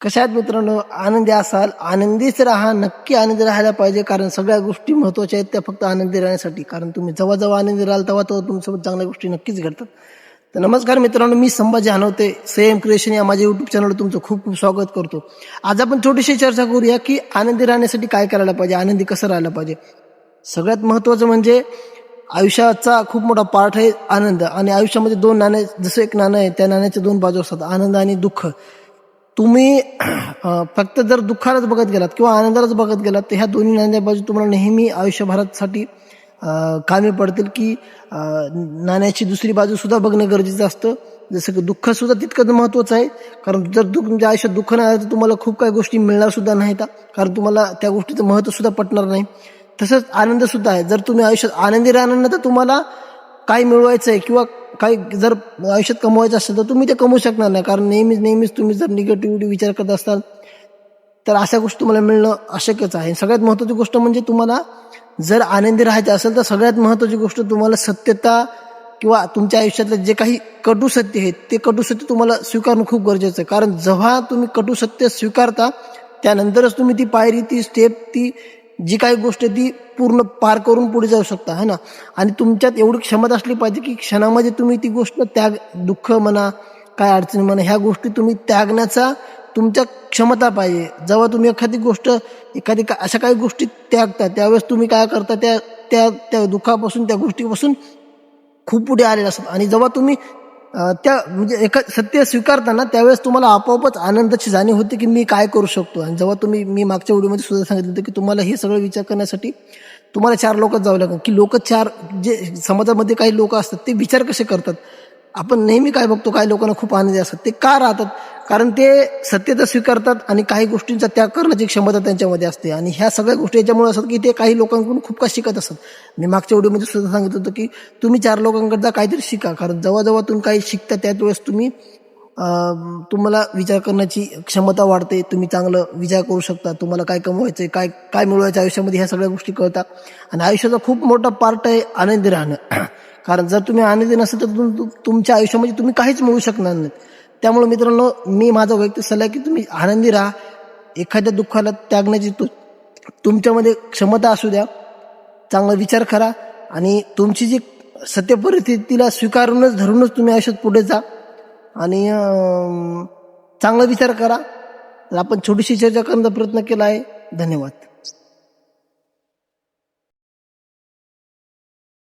कशा आहेत मित्रांनो आनंदी असाल आनंदीच राहा नक्की आनंदी राहायला पाहिजे कारण सगळ्या गोष्टी महत्त्वाच्या आहेत त्या फक्त आनंदी राहण्यासाठी. कारण तुम्ही जेव्हा जेव्हा आनंदी राहाल तेव्हा तेव्हा तुमच्यासोबत चांगल्या गोष्टी नक्कीच घडतात. तर नमस्कार मित्रांनो मी संभाजी हनवते सेम क्रिएशन या माझ्या यूट्यूब चॅनलवर तुमचं खूप खूप स्वागत करतो. आज आपण छोटीशी चर्चा करूया की आनंदी राहण्यासाठी काय करायला पाहिजे आनंदी कसं राहायला पाहिजे. सगळ्यात महत्वाचं म्हणजे आयुष्याचा खूप मोठा पार्ट आहे आनंद. आणि आयुष्यामध्ये दोन नाणे जसं एक नाणं आहे त्या नाण्याचे दोन बाजू असतात आनंद आणि दुःख. तुम्ही फक्त जर दुःखालाच बघत गेलात किंवा आनंदालाच बघत गेलात तर ह्या दोन्ही नाण्या बाजू तुम्हाला नेहमी आयुष्यभरासाठी कामी पडतील की नाण्याची दुसरी बाजू सुद्धा बघणं गरजेचं असतं. जसं की दुःखसुद्धा तितकंच महत्त्वाचं आहे. कारण जर दुःख तुमच्या आयुष्यात दुःख नाही आलं तर तुम्हाला खूप काही गोष्टी मिळणारसुद्धा नाही नाहीत कारण तुम्हाला त्या गोष्टीचं महत्त्वसुद्धा पटणार नाही. तसंच आनंदसुद्धा आहे. जर तुम्ही आयुष्यात आनंदी राहणार ना तर तुम्हाला काय मिळवायचं आहे किंवा काही जर आयुष्यात कमवायचं असेल तर तुम्ही ते कमवू शकणार नाही. कारण नेहमीच नेहमीच तुम्ही जर निगेटिव्हिटी विचार करत असाल तर अशा गोष्टी तुम्हाला मिळणं अशक्यच आहे. सगळ्यात महत्त्वाची गोष्ट म्हणजे तुम्हाला जर आनंदी राहायचं असेल तर सगळ्यात महत्त्वाची गोष्ट तुम्हाला सत्यता किंवा तुमच्या आयुष्यातलं जे काही कटू सत्य आहे ते कटू सत्य तुम्हाला स्वीकारणं खूप गरजेचं आहे. कारण जेव्हा तुम्ही कटू सत्य स्वीकारता त्यानंतरच तुम्ही ती पायरी ती स्टेप ती जी काही गोष्ट ती पूर्ण पार करून पुढे जाऊ शकता है ना? आणि तुमच्यात एवढी क्षमता असली पाहिजे की क्षणामध्ये तुम्ही ती गोष्ट त्याग दुःख म्हणा काय अडचणी म्हणा ह्या गोष्टी तुम्ही त्यागण्याचा तुमच्या क्षमता पाहिजे. जेव्हा तुम्ही एखादी गोष्ट एखादी का- अशा काही गोष्टी त्यागता त्यावेळेस तुम्ही काय करता त्या त्या त्या दुःखापासून त्या गोष्टीपासून खूप पुढे आलेले असतात. आणि जेव्हा तुम्ही त्या म्हणजे एका सत्य स्वीकारताना त्यावेळेस तुम्हाला आपोआपच आनंदाची जाणीव होते की मी काय करू शकतो. आणि जेव्हा तुम्ही मी मागच्या व्हिडिओमध्ये सुद्धा सांगितलं होतं की तुम्हाला हे सगळं विचार करण्यासाठी तुम्हाला चार लोकच जावं लागेल. की लोक चार जे समाजामध्ये काही लोक असतात ते विचार कसे करतात? आपण नेहमी काय बघतो काही लोकांना खूप आनंदी असतात. ते का राहतात? कारण ते सत्यता स्वीकारतात आणि काही गोष्टींचा त्याग करण्याची क्षमता त्यांच्यामध्ये असते. आणि ह्या सगळ्या गोष्टी याच्यामुळे असतात की ते काही लोकांकडून खूप काही शिकत असतात. मी मागच्या व्हिडिओमध्ये सुद्धा सांगितलं होतं की तुम्ही चार लोकांकडे जा काहीतरी शिका. कारण जेव्हा तुम्ही काही शिकता त्याच वेळेस तुम्ही तुम्हाला विचार करण्याची क्षमता वाढते तुम्ही चांगलं विचार करू शकता तुम्हाला काय कमवायचं काय काय मिळवायचं आयुष्यामध्ये ह्या सगळ्या गोष्टी कळतात. आणि आयुष्याचा खूप मोठा पार्ट आहे आनंदी राहणं. कारण जर तुम्ही आनंदी नसेल तर तुम- तुमच्या आयुष्यामध्ये तुम्ही काहीच मिळू शकणार नाही त्यामुळे मित्रांनो मी माझा वैयक्तिक सल्ला आहे की तुम्ही आनंदी राहा. एखाद्या दुःखाला त्यागण्याची तु तुमच्यामध्ये क्षमता असू द्या. चांगला विचार करा आणि तुमची जी सत्य परिस्थितीला स्वीकारूनच धरूनच तुम्ही आयुष्यात पुढे जा. आणि चांगला विचार करा. आपण छोटीशी चर्चा करण्याचा प्रयत्न केला आहे. धन्यवाद.